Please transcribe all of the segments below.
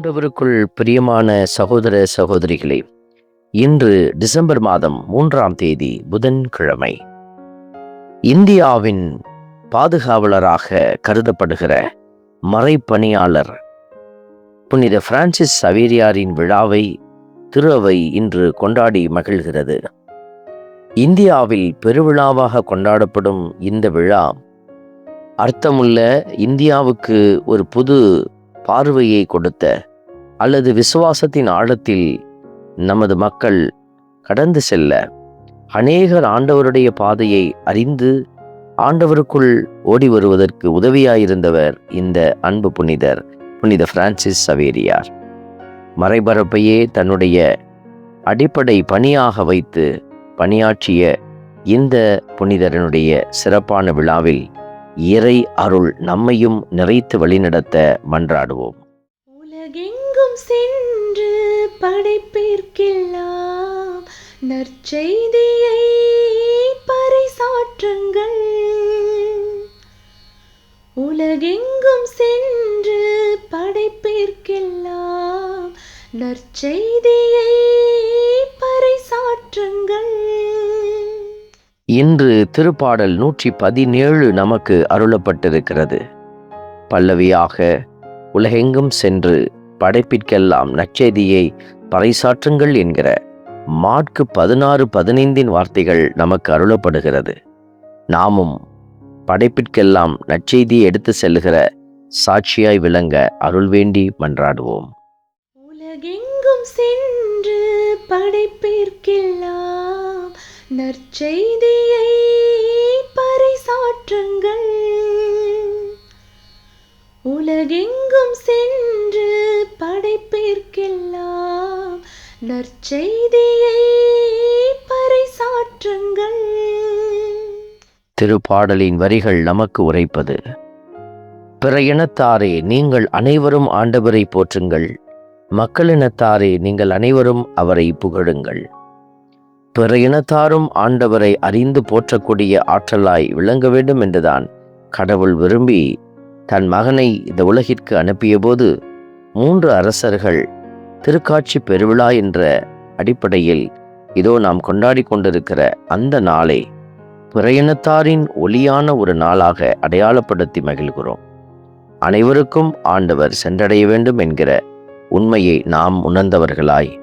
ஆண்டவருக்குள் பிரியமான சகோதர சகோதரிகளே இன்று டிசம்பர் மாதம் மூன்றாம் தேதி புதன்கிழமை. இந்தியாவின் பாதுகாவலராக கருதப்படுகிற மறைப்பணியாளர் புனித பிரான்சிஸ் சவேரியாரின் விழாவை திருவை இன்று கொண்டாடி மகிழ்கிறது. இந்தியாவில் பெருவிழாவாக கொண்டாடப்படும் இந்த விழா அர்த்தமுள்ள இந்தியாவுக்கு ஒரு புது பார்வையை கொடுத்த அல்லது விசுவாசத்தின் ஆழத்தில் நமது மக்கள் கடந்து செல்ல அநேகர் ஆண்டவருடைய பாதையை அறிந்து ஆண்டவருக்குள் ஓடி வருவதற்கு உதவியாயிருந்தவர் இந்த அன்பு புனிதர் புனித பிரான்சிஸ் சவேரியார். மறைபரப்பையே தன்னுடைய அடிப்படை பணியாக வைத்து பணியாற்றிய இந்த புனிதரனுடைய சிறப்பான விழாவில் இறை அருள் நம்மையும் நிறைத்து வழிநடத்த மன்றாடுவோம். உலகெங்கும் சென்று படைப்பிற்கெல்லாம் நற்செய்தியை பறைசாற்றுங்கள். உலகெங்கும் சென்று படைப்பிற்கெல்லாம் நற்செய்தியை பறைசாற்றுங்கள். இன்று திருப்பாடல் நூற்றி பதினேழு நமக்கு அருளப்பட்டிருக்கிறது. பல்லவியாக உலகெங்கும் சென்று படைப்பிற்கெல்லாம் நற்செய்தியை பறைசாற்றுங்கள் என்கிற மாட்கு பதினாறு பதினைந்தின் வார்த்தைகள் நமக்கு அருளப்படுகிறது. நாமும் படைப்பிற்கெல்லாம் நற்செய்தியை எடுத்து செல்லுகிற சாட்சியாய் விளங்க அருள் வேண்டி மன்றாடுவோம். உலகெங்கும் சென்று படைப்பிற்கெல்லாம் நற்செய்தியை பறைசாற்றுங்கள். உலகெங்கும் சென்று நற்செய்தியை பறைசாற்றுங்கள். திருப்பாடலின் வரிகள் நமக்கு உரைப்பது பிற இனத்தாரே நீங்கள் அனைவரும் ஆண்டவரை போற்றுங்கள். மக்களினத்தாரே நீங்கள் அனைவரும் அவரை புகழுங்கள். பிற இனத்தாரும் ஆண்டவரை அறிந்து போற்றக்கூடிய ஆற்றலாய் விளங்க வேண்டும் என்றுதான் கடவுள் விரும்பி தன் மகனை இந்த உலகிற்கு அனுப்பியபோது மூன்று அரசர்கள் திருக்காட்சி பெருவிழா என்ற அடிப்படையில் இதோ நாம் கொண்டாடி கொண்டிருக்கிற அந்த நாளை பிரயணத்தாரின் ஒளியான ஒரு நாளாக அடையாளப்படுத்தி மகிழ்கிறோம். அனைவருக்கும் ஆண்டவர் சென்றடைய வேண்டும் என்கிற உண்மையை நாம் உணர்ந்தவர்களாய்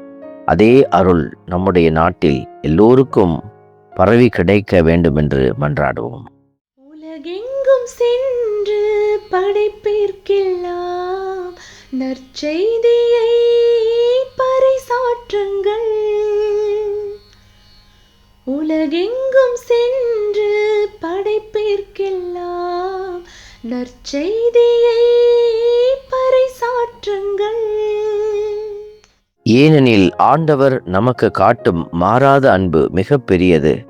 அதே அருள் நம்முடைய நாட்டில் எல்லோருக்கும் பரவி கிடைக்க வேண்டும் என்று மன்றாடுவோம். உலகெங்கும் சென்று படைப்பிற்கெல்லாம் நற்செய்தியை மாற்றங்கள் உலகெங்கும் சென்று படைப்பிற்கெல்லாம் நற்செய்தியை பறைசாற்றுங்கள். ஏனெனில் ஆண்டவர் நமக்கு காட்டும் மாறாத அன்பு மிக பெரியது.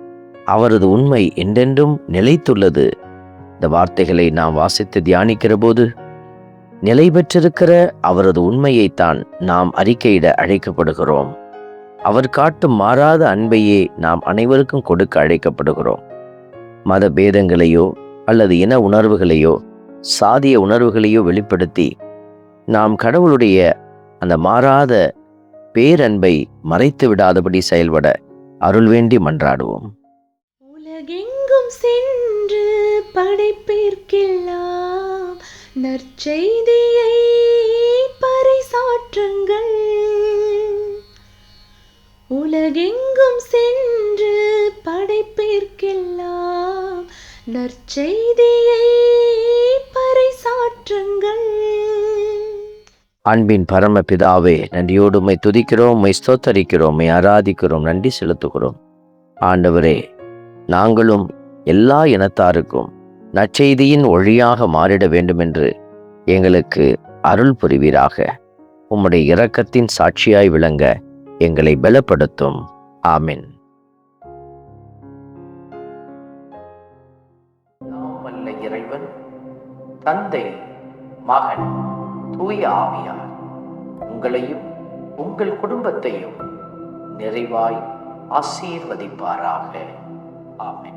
அவரது உண்மை என்றென்றும் நிலைத்துள்ளது. இந்த வார்த்தைகளை நாம் வாசித்து தியானிக்கிற போது நிலை பெற்றிருக்கிற அவரது உண்மையைத்தான் நாம் அறிக்கையிட அழைக்கப்படுகிறோம். அவர் காட்டும் மாறாத அன்பையே நாம் அனைவருக்கும் கொடுக்க அழைக்கப்படுகிறோம். மத பேதங்களையோ அல்லது இன உணர்வுகளையோ சாதிய உணர்வுகளையோ வெளிப்படுத்தி நாம் கடவுளுடைய அந்த மாறாத பேரன்பை மறைத்து விடாதபடி செயல்பட அருள் வேண்டி மன்றாடுவோம். உலகெங்கும் சென்று படைப்பிற்கெல்லாம் நற்செய்தியை பறைசாற்றுங்கள். உலகெங்கும் சென்று படைப்பிற்கெல்லாம் நற்செய்தியை பறைசாற்றுங்கள். அன்பின் பரம பிதாவே நன்றியோடு உமை துதிக்கிறோம் உமை ஸ்தோத்தரிக்கிறோம் உம்மை ஆராதிக்கிறோம் நன்றி செலுத்துகிறோம். ஆண்டவரே நாங்களும் எல்லா இனத்தாருக்கும் நற்செய்தியின் ஒளியாக மாறிட வேண்டுமென்று எங்களுக்கு அருள் புரிவீராக. உம்முடைய இரக்கத்தின் சாட்சியாய் விளங்க எங்களை பலப்படுத்தும். ஆமின். இறைவன் தந்தை மகன் தூய ஆவியார் உங்களையும் உங்கள் குடும்பத்தையும் நிறைவாய் ஆசீர்வதிப்பாராக. ஆமின்.